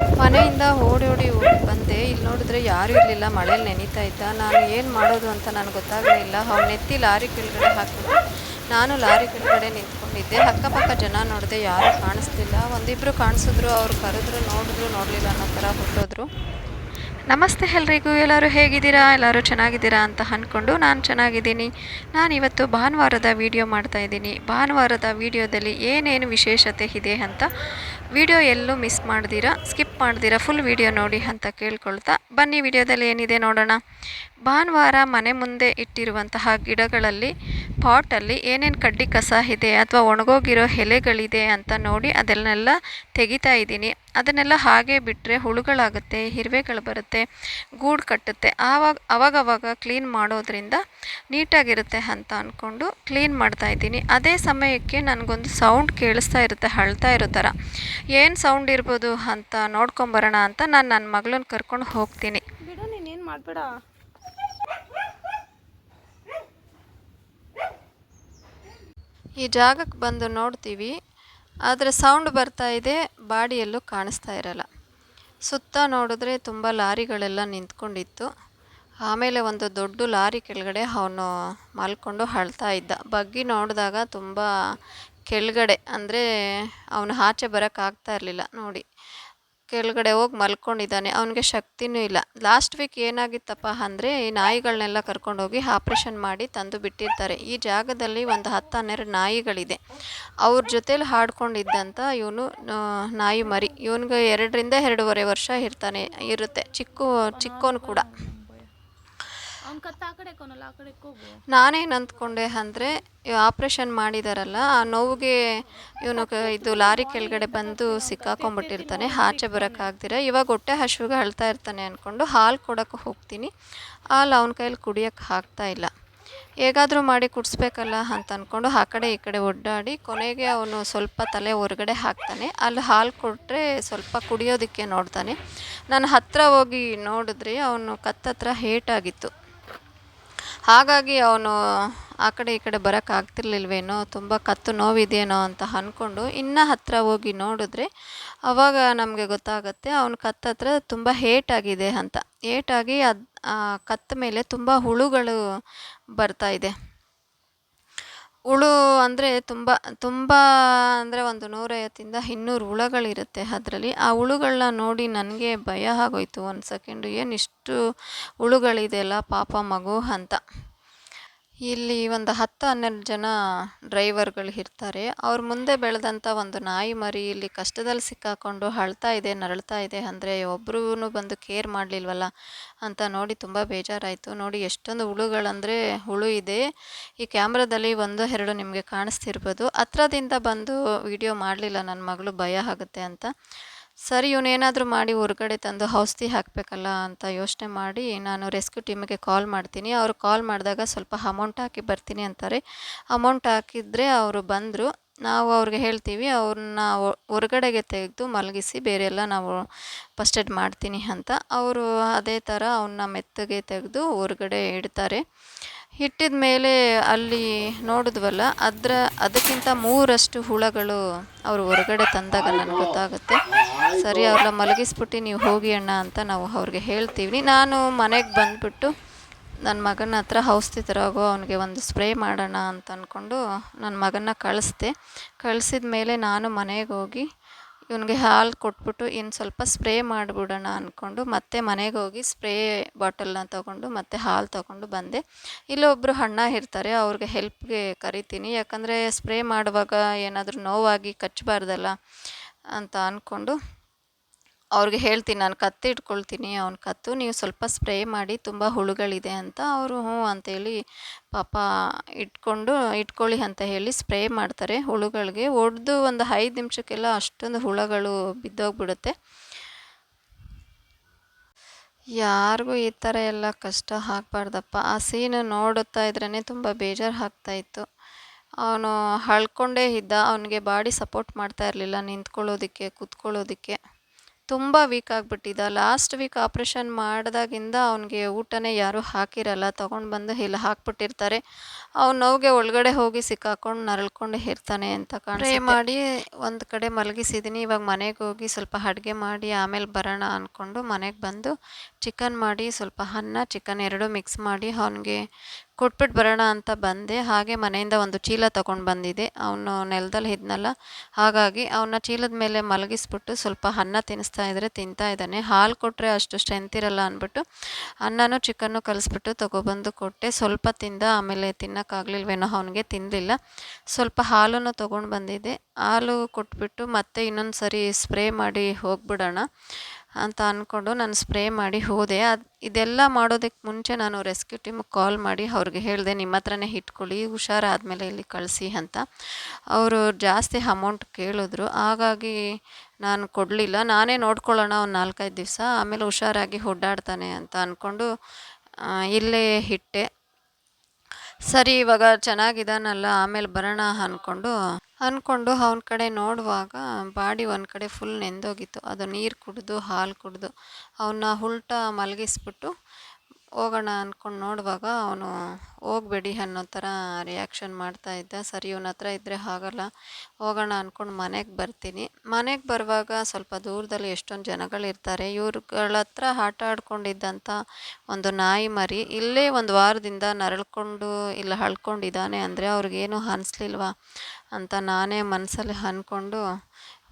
ಮನೆಯಿಂದ ಓಡಿ ಓಡಿ ಓಡಿ ಬಂದೆ. ಇಲ್ಲಿ ನೋಡಿದ್ರೆ ಯಾರು ಇರಲಿಲ್ಲ. ಮಳೇಲಿ ನೆನೀತಾ ಇದ್ದ. ನಾನು ಏನು ಮಾಡೋದು ಅಂತ ನನಗೆ ಗೊತ್ತಾಗಲಿಲ್ಲ. ಅವ್ನು ಎತ್ತಿ ಲಾರಿ ಕೆಳಗಡೆ ಹಾಕಿದ್ರು ನಾನು ಲಾರಿ ಕೆಳಗಡೆ ನಿಂತ್ಕೊಂಡಿದ್ದೆ. ಅಕ್ಕಪಕ್ಕ ಜನ ನೋಡಿದೆ ಯಾರೂ ಕಾಣಿಸ್ತಿಲ್ಲ ಒಂದಿಬ್ಬರು ಕಾಣಿಸಿದ್ರು. ಅವ್ರು ಕರೆದ್ರು, ನೋಡಿದ್ರು, ನೋಡಲಿಲ್ಲ ಅನ್ನೋ ಥರ ಹೊರಟೋದ್ರು ನಮಸ್ತೆ ಎಲ್ರಿಗೂ. ಎಲ್ಲರೂ ಹೇಗಿದ್ದೀರಾ? ಎಲ್ಲರೂ ಚೆನ್ನಾಗಿದ್ದೀರಾ ಅಂತ ಅಂದ್ಕೊಂಡು ನಾನು ಚೆನ್ನಾಗಿದ್ದೀನಿ. ನಾನು ಇವತ್ತು ಭಾನುವಾರದ ವಿಡಿಯೋ ಮಾಡ್ತಾ ಇದ್ದೀನಿ. ಭಾನುವಾರದ ವಿಡಿಯೋದಲ್ಲಿ ಏನೇನು ವಿಶೇಷತೆ ಇದೆ ಅಂತ ವಿಡಿಯೋ ಎಲ್ಲೂ ಮಿಸ್ ಮಾಡ್ದಿರ, ಸ್ಕಿಪ್ ಮಾಡ್ದಿರ ಫುಲ್ ವಿಡಿಯೋ ನೋಡಿ ಅಂತ ಕೇಳ್ಕೊಳ್ತಾ ಬನ್ನಿ, ವಿಡಿಯೋದಲ್ಲಿ ಏನಿದೆ ನೋಡೋಣ. ಭಾನುವಾರ ಮನೆ ಮುಂದೆ ಇಟ್ಟಿರುವಂತಹ ಗಿಡಗಳಲ್ಲಿ ಪಾಟಲ್ಲಿ ಏನೇನು ಕಡ್ಡಿ ಕಸ ಇದೆ ಅಥವಾ ಒಣಗೋಗಿರೋ ಎಲೆಗಳಿದೆ ಅಂತ ನೋಡಿ ಅದನ್ನೆಲ್ಲ ತೆಗಿತಾ ಇದ್ದೀನಿ. ಅದನ್ನೆಲ್ಲ ಹಾಗೆ ಬಿಟ್ಟರೆ ಹುಳುಗಳಾಗುತ್ತೆ ಇರುವೆಗಳು ಬರುತ್ತೆ, ಗೂಡು ಕಟ್ಟುತ್ತೆ. ಆವಾಗ, ಅವಾಗವಾಗ ಕ್ಲೀನ್ ಮಾಡೋದ್ರಿಂದ ನೀಟಾಗಿರುತ್ತೆ ಅಂತ ಅಂದ್ಕೊಂಡು ಕ್ಲೀನ್ ಮಾಡ್ತಾ ಇದ್ದೀನಿ. ಅದೇ ಸಮಯಕ್ಕೆ ನನಗೊಂದು ಸೌಂಡ್ ಕೇಳಿಸ್ತಾ ಇರುತ್ತೆ, ಅಳ್ತಾ ಇರೋ ಥರ. ಏನು ಸೌಂಡ್ ಇರ್ಬೋದು ಅಂತ ನೋಡ್ಕೊಂಬರೋಣ ಅಂತ ನಾನು ನನ್ನ ಮಗಳನ್ನ ಕರ್ಕೊಂಡು ಹೋಗ್ತೀನಿ. ಬಿಡು ನೀನೇನು ಮಾಡಬೇಡ. ಈ ಜಾಗಕ್ಕೆ ಬಂದು ನೋಡ್ತೀವಿ. ಆದರೆ ಸೌಂಡ್ ಬರ್ತಾ ಇದೆ, ಬಾಡಿಯಲ್ಲೂ ಕಾಣಿಸ್ತಾ ಇರಲ್ಲ. ಸುತ್ತ ನೋಡಿದ್ರೆ ತುಂಬ ಲಾರಿಗಳೆಲ್ಲ ನಿಂತ್ಕೊಂಡಿತ್ತು. ಆಮೇಲೆ ಒಂದು ದೊಡ್ಡ ಲಾರಿ ಕೆಳಗಡೆ ಅವನು ಮಲ್ಕೊಂಡು ಅಳ್ತಾ ಇದ್ದ. ಬಗ್ಗಿ ನೋಡಿದಾಗ ತುಂಬ ಕೆಳಗಡೆ, ಅಂದರೆ ಅವನು ಆಚೆ ಬರೋಕ್ಕಾಗ್ತಾ ಇರಲಿಲ್ಲ, ನೋಡಿ. ಕೆಳಗಡೆ ಹೋಗಿ ಮಲ್ಕೊಂಡಿದ್ದಾನೆ. ಅವನಿಗೆ ಶಕ್ತಿನೂ ಇಲ್ಲ. ಲಾಸ್ಟ್ ವೀಕ್ ಏನಾಗಿತ್ತಪ್ಪ ಅಂದರೆ, ಈ ನಾಯಿಗಳನ್ನೆಲ್ಲ ಕರ್ಕೊಂಡೋಗಿ ಆಪ್ರೇಷನ್ ಮಾಡಿ ತಂದು ಬಿಟ್ಟಿರ್ತಾರೆ. ಈ ಜಾಗದಲ್ಲಿ ಒಂದು ಹತ್ತು, ಹನ್ನೆರಡು ನಾಯಿಗಳಿದೆ. ಅವ್ರ ಜೊತೇಲಿ ಹಾಡ್ಕೊಂಡಿದ್ದಂಥ ಇವನು ನಾಯಿ ಮರಿ. ಇವನಿಗೆ ಎರಡರಿಂದ ಎರಡೂವರೆ ವರ್ಷ ಇರ್ತಾನೆ, ಇರುತ್ತೆ. ಚಿಕ್ಕ, ಚಿಕ್ಕೋನು ಕೂಡ. ನಾನೇನು ಅಂದ್ಕೊಂಡೆ ಅಂದರೆ ಆಪ್ರೇಷನ್ ಮಾಡಿದಾರಲ್ಲ, ಆ ನೋವಿಗೆ ಇವನು ಇದು ಲಾರಿ ಕೆಳಗಡೆ ಬಂದು ಸಿಕ್ಕಾಕೊಂಡ್ಬಿಟ್ಟಿರ್ತಾನೆ ಆಚೆ ಬರೋಕ್ಕಾಗ್ದಿರ. ಇವಾಗ ಹೊಟ್ಟೆ ಹಸುವಿಗೆ ಅಳ್ತಾ ಇರ್ತಾನೆ ಅಂದ್ಕೊಂಡು ಹಾಲು ಕೊಡೋಕ್ಕೆ ಹೋಗ್ತೀನಿ. ಹಾಲು ಅವನ ಕೈಯಲ್ಲಿ ಕುಡಿಯೋಕ್ಕೆ ಆಗ್ತಾ ಇಲ್ಲ. ಹೇಗಾದರೂ ಮಾಡಿ ಕುಡಿಸ್ಬೇಕಲ್ಲ ಅಂತ ಅಂದ್ಕೊಂಡು ಆ ಕಡೆ ಈ ಕಡೆ ಒಡ್ಡಾಡಿ ಕೊನೆಗೆ ಅವನು ಸ್ವಲ್ಪ ತಲೆ ಹೊರಗಡೆ ಹಾಕ್ತಾನೆ. ಅಲ್ಲಿ ಹಾಲು ಕೊಟ್ಟರೆ ಸ್ವಲ್ಪ ಕುಡಿಯೋದಕ್ಕೆ ನೋಡ್ತಾನೆ. ನಾನು ಹತ್ತಿರ ಹೋಗಿ ನೋಡಿದ್ರೆ ಅವನು ಕತ್ತತ್ರ ಹೇಟಾಗಿತ್ತು ಹಾಗಾಗಿ ಅವನು ಆ ಕಡೆ ಈ ಕಡೆ ಬರೋಕ್ಕಾಗ್ತಿರ್ಲಿಲ್ವೇನೋ ತುಂಬ ಕತ್ತು ನೋವಿದೆಯೇನೋ ಅಂತ ಅಂದ್ಕೊಂಡು ಇನ್ನೂ ಹತ್ತಿರ ಹೋಗಿ ನೋಡಿದ್ರೆ ಆವಾಗ ನಮಗೆ ಗೊತ್ತಾಗುತ್ತೆ ಅವನ ಕತ್ತತ್ರ ತುಂಬ ಏಟಾಗಿದೆ ಅಂತ. ಏಟಾಗಿ ಅದು ಕತ್ತ ಮೇಲೆ ತುಂಬ ಹುಳುಗಳು ಬರ್ತಾ ಇದೆ. ಹುಳು ಅಂದರೆ ತುಂಬ ತುಂಬ ಅಂದರೆ ಒಂದು ನೂರೈವತ್ತಿಂದ ಇನ್ನೂರು ಹುಳಗಳಿರುತ್ತೆ ಅದರಲ್ಲಿ. ಆ ಹುಳುಗಳನ್ನ ನೋಡಿ ನನಗೆ ಭಯ ಆಗೋಯ್ತು ಒಂದು ಸೆಕೆಂಡು ಏನು ಇಷ್ಟು ಹುಳುಗಳಿದೆಯಲ್ಲ ಪಾಪ ಮಗು ಅಂತ. ಇಲ್ಲಿ ಒಂದು ಹತ್ತು, ಹನ್ನೆರಡು ಜನ ಡ್ರೈವರ್ಗಳು ಇರ್ತಾರೆ. ಅವ್ರ ಮುಂದೆ ಬೆಳೆದಂಥ ಒಂದು ನಾಯಿ ಮರಿ ಇಲ್ಲಿ ಕಷ್ಟದಲ್ಲಿ ಸಿಕ್ಕಾಕೊಂಡು ಅಳ್ತಾ ಇದೆ, ನರಳ್ತಾ ಇದೆ. ಅಂದರೆ ಒಬ್ಬರೂ ಬಂದು ಕೇರ್ ಮಾಡಲಿಲ್ವಲ್ಲ ಅಂತ ನೋಡಿ ತುಂಬ ಬೇಜಾರಾಯಿತು. ನೋಡಿ ಎಷ್ಟೊಂದು ಹುಳುಗಳಂದರೆ ಹುಳು ಇದೆ. ಈ ಕ್ಯಾಮ್ರಾದಲ್ಲಿ ಒಂದು, ಎರಡು ನಿಮಗೆ ಕಾಣಿಸ್ತಿರ್ಬೋದು. ಹತ್ರದಿಂದ ಬಂದು ವಿಡಿಯೋ ಮಾಡಲಿಲ್ಲ ನನ್ನ ಮಗಳು ಭಯ ಆಗುತ್ತೆ ಅಂತ. ಸರಿ, ಇವನೇನಾದರೂ ಮಾಡಿ ಹೊರಗಡೆ ತಂದು ಔಷಧಿ ಹಾಕಬೇಕಲ್ಲ ಅಂತ ಯೋಚನೆ ಮಾಡಿ ನಾನು ರೆಸ್ಕ್ಯೂ ಟೀಮಿಗೆ ಕಾಲ್ ಮಾಡ್ತೀನಿ. ಅವರು ಕಾಲ್ ಮಾಡಿದಾಗ ಸ್ವಲ್ಪ ಅಮೌಂಟ್ ಹಾಕಿ ಬರ್ತೀನಿ ಅಂತಾರೆ. ಅಮೌಂಟ್ ಹಾಕಿದರೆ ಅವರು ಬಂದರು. ನಾವು ಅವ್ರಿಗೆ ಹೇಳ್ತೀವಿ, ಅವ್ರನ್ನ ಹೊರಗಡೆಗೆ ತೆಗೆದು ಮಲಗಿಸಿ ಬೇರೆ ಎಲ್ಲ ನಾವು ಫಸ್ಟ್ ಏಡ್ ಮಾಡ್ತೀನಿ ಅಂತ. ಅವರು ಅದೇ ಥರ ಅವನ್ನ ಮೆತ್ತಗೆ ತೆಗೆದು ಹೊರಗಡೆ ಇಡ್ತಾರೆ. ಇಟ್ಟಿದ ಮೇಲೆ ಅಲ್ಲಿ ನೋಡಿದ್ವಲ್ಲ, ಅದರ ಅದಕ್ಕಿಂತ ಮೂರಷ್ಟು ಹುಳಗಳು ಅವರು ಹೊರಗಡೆ ತಂದಾಗ ನನಗೆ ಗೊತ್ತಾಗುತ್ತೆ. ಸರಿ, ಅವ್ರನ್ನ ಮಲಗಿಸ್ಬಿಟ್ಟು ನೀವು ಹೋಗಿ ಅಣ್ಣ ಅಂತ ನಾವು ಅವ್ರಿಗೆ ಹೇಳ್ತೀವಿ. ನಾನು ಮನೆಗೆ ಬಂದುಬಿಟ್ಟು ನನ್ನ ಮಗನ ಹತ್ರ ಔಷಧಿ ತರೋಗೋ, ಅವನಿಗೆ ಒಂದು ಸ್ಪ್ರೇ ಮಾಡೋಣ ಅಂತ ಅಂದ್ಕೊಂಡು ನನ್ನ ಮಗನ ಕಳಿಸ್ದೆ. ಕಳಿಸಿದ ಮೇಲೆ ನಾನು ಮನೆಗೆ ಹೋಗಿ ಇವನಿಗೆ ಹಾಲು ಕೊಟ್ಬಿಟ್ಟು ಇನ್ನು ಸ್ವಲ್ಪ ಸ್ಪ್ರೇ ಮಾಡಿಬಿಡೋಣ ಅಂದ್ಕೊಂಡು ಮತ್ತೆ ಮನೆಗೆ ಹೋಗಿ ಸ್ಪ್ರೇ ಬಾಟಲ್ನ ತೊಗೊಂಡು ಮತ್ತೆ ಹಾಲು ತೊಗೊಂಡು ಬಂದೆ. ಇಲ್ಲೊಬ್ಬರು ಅಣ್ಣ ಇರ್ತಾರೆ, ಅವ್ರಿಗೆ ಹೆಲ್ಪ್ಗೆ ಕರಿತೀನಿ. ಯಾಕಂದರೆ ಸ್ಪ್ರೇ ಮಾಡುವಾಗ ಏನಾದರೂ ನೋವಾಗಿ ಕಚ್ಚಬಾರ್ದಲ್ಲ ಅಂತ ಅಂದ್ಕೊಂಡು ಅವ್ರಿಗೆ ಹೇಳ್ತೀನಿ, ನಾನು ಕತ್ತಿ ಇಟ್ಕೊಳ್ತೀನಿ, ಅವ್ನ ಕತ್ತು, ನೀವು ಸ್ವಲ್ಪ ಸ್ಪ್ರೇ ಮಾಡಿ, ತುಂಬ ಹುಳುಗಳಿದೆ ಅಂತ ಅವರು ಹ್ಞೂ ಅಂತೇಳಿ ಪಾಪ ಇಟ್ಕೊಂಡು, ಇಟ್ಕೊಳ್ಳಿ ಅಂತ ಹೇಳಿ ಸ್ಪ್ರೇ ಮಾಡ್ತಾರೆ ಹುಳುಗಳಿಗೆ. ಒಡೆದು ಒಂದು ಐದು ನಿಮಿಷಕ್ಕೆಲ್ಲ ಅಷ್ಟೊಂದು ಹುಳುಗಳು ಬಿದ್ದೋಗ್ಬಿಡುತ್ತೆ. ಯಾರಿಗೂ ಈ ಥರ ಎಲ್ಲ ಕಷ್ಟ ಆಗಬಾರ್ದಪ್ಪ. ಆ ಸೀನು ನೋಡುತ್ತಾ ಇದ್ರೇ ತುಂಬ ಬೇಜಾರು ಆಗ್ತಾಯಿತ್ತು ಅವನು ಹಳ್ಕೊಂಡೇ ಇದ್ದ, ಅವನಿಗೆ ಬಾಡಿ ಸಪೋರ್ಟ್ ಮಾಡ್ತಾ ಇರಲಿಲ್ಲ ನಿಂತ್ಕೊಳ್ಳೋದಕ್ಕೆ, ಕೂತ್ಕೊಳ್ಳೋದಕ್ಕೆ. ತುಂಬ ವೀಕ್ ಆಗಿಬಿಟ್ಟಿದ್ದ ಲಾಸ್ಟ್ ವೀಕ್ ಆಪ್ರೇಷನ್ ಮಾಡಿದಾಗಿಂದ ಅವನಿಗೆ ಊಟನೇ ಯಾರೂ ಹಾಕಿರಲ್ಲ. ತೊಗೊಂಡು ಬಂದು ಇಲ್ಲಿ ಹಾಕ್ಬಿಟ್ಟಿರ್ತಾರೆ. ಅವ್ನು ನೋವಿಗೆ ಒಳಗಡೆ ಹೋಗಿ ಸಿಕ್ಕಾಕೊಂಡು ನರಳ್ಕೊಂಡು ಇರ್ತಾನೆ ಅಂತ ಕಾಣೆ ಮಾಡಿ ಒಂದು ಕಡೆ ಮಲಗಿಸಿದ್ದೀನಿ ಇವಾಗ ಮನೆಗೆ ಹೋಗಿ ಸ್ವಲ್ಪ ಅಡುಗೆ ಮಾಡಿ, ಆಮೇಲೆ ಬರೋಣ ಅಂದ್ಕೊಂಡು ಮನೆಗೆ ಬಂದು ಚಿಕನ್ ಮಾಡಿ, ಸ್ವಲ್ಪ ಅನ್ನ, ಚಿಕನ್ ಎರಡೂ ಮಿಕ್ಸ್ ಮಾಡಿ ಅವನಿಗೆ ಕೊಟ್ಬಿಟ್ಟು ಬರೋಣ ಅಂತ ಬಂದೆ. ಹಾಗೆ ಮನೆಯಿಂದ ಒಂದು ಚೀಲ ತಗೊಂಡು ಬಂದಿದ್ದೆ. ಅವನು ನೆಲದಲ್ಲಿ ಇದ್ನಲ್ಲ, ಹಾಗಾಗಿ ಅವನ ಚೀಲದ ಮೇಲೆ ಮಲಗಿಸ್ಬಿಟ್ಟು ಸ್ವಲ್ಪ ಅನ್ನ ತಿನ್ನಿಸ್ತಾ ಇದ್ರೆ ತಿಂತಾ ಇದ್ದಾನೆ. ಹಾಲು ಕೊಟ್ಟರೆ ಅಷ್ಟು ಸ್ಟ್ರೆಂತ್ ಇರಲ್ಲ ಅಂದ್ಬಿಟ್ಟು ಅನ್ನನೂ ಚಿಕನ್ನು ಕಲಿಸ್ಬಿಟ್ಟು ತೊಗೊಬಂದು ಕೊಟ್ಟೆ. ಸ್ವಲ್ಪ ತಿಂದ ಆಮೇಲೆ ತಿನ್ನೋಕ್ಕಾಗಲಿಲ್ವೇನೋ ಅವನಿಗೆ ತಿನ್ನಲಿಲ್ಲ ಸ್ವಲ್ಪ ಹಾಲನ್ನು ತೊಗೊಂಡು ಬಂದಿದ್ದೆ. ಹಾಲು ಕೊಟ್ಬಿಟ್ಟು ಮತ್ತೆ ಇನ್ನೊಂದು ಸರಿ ಸ್ಪ್ರೇ ಮಾಡಿ ಹೋಗ್ಬಿಡೋಣ. ಅಂತ ಅಂದ್ಕೊಂಡು ನಾನು ಸ್ಪ್ರೇ ಮಾಡಿ ಹೋದೆ. ಅದು ಇದೆಲ್ಲ ಮಾಡೋದಕ್ಕೆ ಮುಂಚೆ ನಾನು ರೆಸ್ಕ್ಯೂ ಟೀಮಿಗೆ ಕಾಲ್ ಮಾಡಿ ಅವ್ರಿಗೆ ಹೇಳಿದೆ, ನಿಮ್ಮ ಹತ್ರನೇ ಇಟ್ಕೊಳ್ಳಿ ಹುಷಾರಾದಮೇಲೆ ಇಲ್ಲಿ ಕಳಿಸಿ ಅಂತ. ಅವರು ಜಾಸ್ತಿ ಅಮೌಂಟ್ ಕೇಳಿದ್ರು. ಹಾಗಾಗಿ ನಾನು ಕೊಡಲಿಲ್ಲ. ನಾನೇ ನೋಡ್ಕೊಳ್ಳೋಣ ಒಂದು ನಾಲ್ಕೈದು ದಿವಸ, ಆಮೇಲೆ ಹುಷಾರಾಗಿ ಓಡಾಡ್ತಾನೆ ಅಂತ ಅಂದ್ಕೊಂಡು ಇಲ್ಲೇ ಇಟ್ಟೆ. ಸರಿ, ಇವಾಗ ಚೆನ್ನಾಗಿದ್ದಾನಲ್ಲ ಆಮೇಲೆ ಬರೋಣ ಅಂದ್ಕೊಂಡು ಅಂದ್ಕೊಂಡು ಅವನ ಕಡೆ ನೋಡುವಾಗ ಬಾಡಿ ಒಂದು ಕಡೆ ಫುಲ್ ನೆಂದೋಗಿತ್ತು. ಅದು ನೀರು ಕುಡಿದು, ಹಾಲು ಕುಡಿದು. ಅವನ್ನ ಉಲ್ಟಾ ಮಲಗಿಸ್ಬಿಟ್ಟು ಹೋಗೋಣ ಅಂದ್ಕೊಂಡು ನೋಡುವಾಗ ಅವನು ಹೋಗ್ಬೇಡಿ ಅನ್ನೋ ಥರ ರಿಯಾಕ್ಷನ್ ಮಾಡ್ತಾ ಇದ್ದ. ಸರಿ, ಇವನ ಹತ್ರ ಇದ್ದರೆ ಆಗಲ್ಲ ಹೋಗೋಣ ಅಂದ್ಕೊಂಡು ಮನೆಗೆ ಬರ್ತೀನಿ. ಮನೆಗೆ ಬರುವಾಗ ಸ್ವಲ್ಪ ದೂರದಲ್ಲಿ ಎಷ್ಟೊಂದು ಜನಗಳಿರ್ತಾರೆ ಇವ್ರುಗಳ ಹತ್ರ ಆಟ ಆಡ್ಕೊಂಡಿದ್ದಂಥ ಒಂದು ನಾಯಿ ಮರಿ ಇಲ್ಲೇ ಒಂದು ವಾರದಿಂದ ನರಳ್ಕೊಂಡು ಇಲ್ಲ ಅಳ್ಕೊಂಡಿದ್ದಾನೆ ಅಂದರೆ ಅವ್ರಿಗೇನು ಅನಿಸ್ಲಿಲ್ವಾ? ಅಂತ ನಾನೇ ಮನಸ್ಸಲ್ಲಿ ಅಂದ್ಕೊಂಡು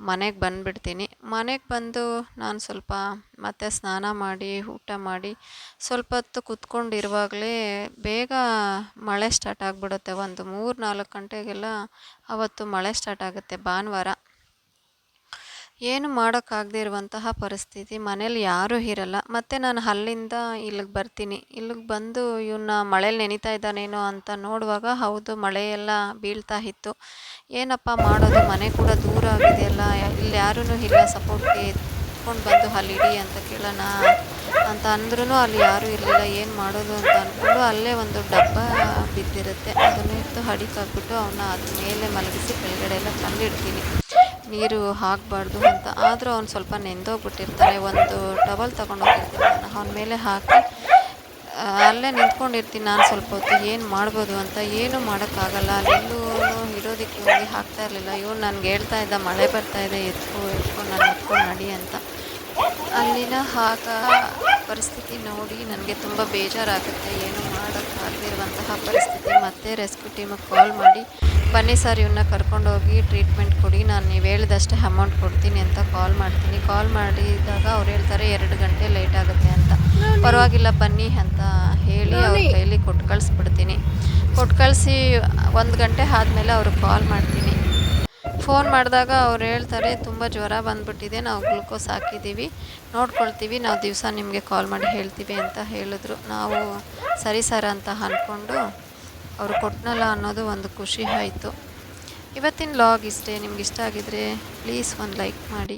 ಮನೆಗೆ ಬಂದುಬಿಡ್ತೀನಿ. ಮನೆಗೆ ಬಂದು ನಾನು ಸ್ವಲ್ಪ ಮತ್ತೆ ಸ್ನಾನ ಮಾಡಿ, ಊಟ ಮಾಡಿ ಸ್ವಲ್ಪ ಹೊತ್ತು ಕುತ್ಕೊಂಡಿರುವಾಗಲೇ ಬೇಗ ಮಳೆ ಸ್ಟಾರ್ಟ್ ಆಗಿಬಿಡುತ್ತೆ. ಒಂದು ಮೂರು ನಾಲ್ಕು ಗಂಟೆಗೆಲ್ಲ ಅವತ್ತು ಮಳೆ ಸ್ಟಾರ್ಟ್ ಆಗುತ್ತೆ ಭಾನುವಾರ. ಏನು ಮಾಡೋಕ್ಕಾಗದೇ ಇರುವಂತಹ ಪರಿಸ್ಥಿತಿ. ಮನೇಲಿ ಯಾರೂ ಇರಲ್ಲ. ಮತ್ತು ನಾನು ಅಲ್ಲಿಂದ ಇಲ್ಲಿಗೆ ಬರ್ತೀನಿ. ಇಲ್ಲಿಗೆ ಬಂದು ಇವನ್ನ ಮಳೆಯಲ್ಲಿ ನೆನಿತಾ ಇದ್ದಾನೇನೋ ಅಂತ ನೋಡುವಾಗ, ಹೌದು, ಮಳೆಯೆಲ್ಲ ಬೀಳ್ತಾ ಇತ್ತು. ಏನಪ್ಪ ಮಾಡೋದು? ಮನೆ ಕೂಡ ದೂರ ಆಗಿದೆಯಲ್ಲ. ಇಲ್ಲಿ ಯಾರೂ ಇಲ್ಲ. ಸಪೋರ್ಟ್ಗೆ ಎತ್ಕೊಂಡು ಬಂದು ಅಲ್ಲಿ ಇಡಿ ಅಂತ ಕೇಳೋಣ ಅಂತ ಅಂದ್ರೂ ಅಲ್ಲಿ ಯಾರೂ ಇರಲಿಲ್ಲ. ಏನು ಮಾಡೋದು ಅಂತ ಅಂದ್ಕೊಂಡು ಅಲ್ಲೇ ಒಂದು ಡಬ್ಬ ಬಿದ್ದಿರುತ್ತೆ. ಅದನ್ನು ಎತ್ತು ಹಡಿಕಾಕ್ಬಿಟ್ಟು ಅವನ್ನ ಅದ್ರ ಮೇಲೆ ಮಲಗಿಸಿ ಕೆಳಗಡೆ ಎಲ್ಲ ತಂದಿಡ್ತೀನಿ. ನೀರು ಹಾಕಬಾರ್ದು ಅಂತ. ಆದರೂ ಅವ್ನು ಸ್ವಲ್ಪ ನೆಂದೋಗ್ಬಿಟ್ಟಿರ್ತಾನೆ ಒಂದು ಟವಲ್ ತೊಗೊಂಡೋಗಿರ್ತೀನಿ ನಾನು. ಅವನ ಮೇಲೆ ಹಾಕಿ ಅಲ್ಲೇ ನಿಂತ್ಕೊಂಡಿರ್ತೀನಿ ನಾನು ಸ್ವಲ್ಪ ಹೊತ್ತು. ಏನು ಮಾಡ್ಬೋದು ಅಂತ ಏನೂ ಮಾಡೋಕ್ಕಾಗಲ್ಲ. ಅಲ್ಲೆಲ್ಲೂ ಇರೋದಕ್ಕೆ ಹೋಗಿ ಹಾಕ್ತಾ ಇರಲಿಲ್ಲ. ಇವನು ನನಗೆ ಹೇಳ್ತಾ ಇದ್ದ, ಮಳೆ ಬರ್ತಾ ಇದೆ, ಎತ್ಕೊ ಎತ್ಕೊಂಡು ನಾನು ಎತ್ಕೊಂಡು ನಡಿ ಅಂತ. ಅಲ್ಲಿನ ಆಗ ಪರಿಸ್ಥಿತಿ ನೋಡಿ ನನಗೆ ತುಂಬ ಬೇಜಾರಾಗುತ್ತೆ. ಏನು ಮಾಡೋಕ್ಕಾಗದಿರುವಂತಹ ಪರಿಸ್ಥಿತಿ. ಮತ್ತೆ ರೆಸ್ಕ್ಯೂ ಟೀಮಿಗೆ ಕಾಲ್ ಮಾಡಿ ಬನ್ನಿ ಸರ್ ಇವನ್ನ ಕರ್ಕೊಂಡೋಗಿ ಟ್ರೀಟ್ಮೆಂಟ್ ಕೊಡಿ. ನಾನು ನೀವು ಹೇಳಿದಷ್ಟೇ ಅಮೌಂಟ್ ಕೊಡ್ತೀನಿ ಅಂತ ಕಾಲ್ ಮಾಡ್ತೀನಿ. ಕಾಲ್ ಮಾಡಿದಾಗ ಅವ್ರು ಹೇಳ್ತಾರೆ ಎರಡು ಗಂಟೆ ಲೇಟ್ ಆಗುತ್ತೆ ಅಂತ. ಪರವಾಗಿಲ್ಲ ಬನ್ನಿ ಅಂತ ಹೇಳಿ ಅವ್ರ ಕೈಲಿ ಕೊಟ್ಟು ಕಳಿಸ್ಬಿಡ್ತೀನಿ. ಕೊಟ್ಟು ಕಳಿಸಿ ಒಂದು ಗಂಟೆ ಆದಮೇಲೆ ಅವ್ರಿಗೆ ಕಾಲ್ ಮಾಡ್ತೀನಿ. ಫೋನ್ ಮಾಡಿದಾಗ ಅವ್ರು ಹೇಳ್ತಾರೆ, ತುಂಬ ಜ್ವರ ಬಂದ್ಬಿಟ್ಟಿದೆ, ನಾವು ಗ್ಲುಕೋಸ್ ಹಾಕಿದ್ದೀವಿ, ನೋಡ್ಕೊಳ್ತೀವಿ, ನಾವು ದಿವಸ ನಿಮಗೆ ಕಾಲ್ ಮಾಡಿ ಹೇಳ್ತೀವಿ ಅಂತ ಹೇಳಿದ್ರು. ನಾವು ಸರಿ ಸರ್ ಅಂತ ಅಂದ್ಕೊಂಡು ಅವರು ಕೊಟ್ಟನಲ್ಲ ಅನ್ನೋದು ಒಂದು ಖುಷಿ ಆಯಿತು. ಇವತ್ತಿನ ಲಾಗ್ ಇಷ್ಟೇ, ನಿಮ್ಗೆ ಇಷ್ಟ ಆಗಿದ್ರೆ ಪ್ಲೀಸ್ ಒಂದು ಲೈಕ್ ಮಾಡಿ.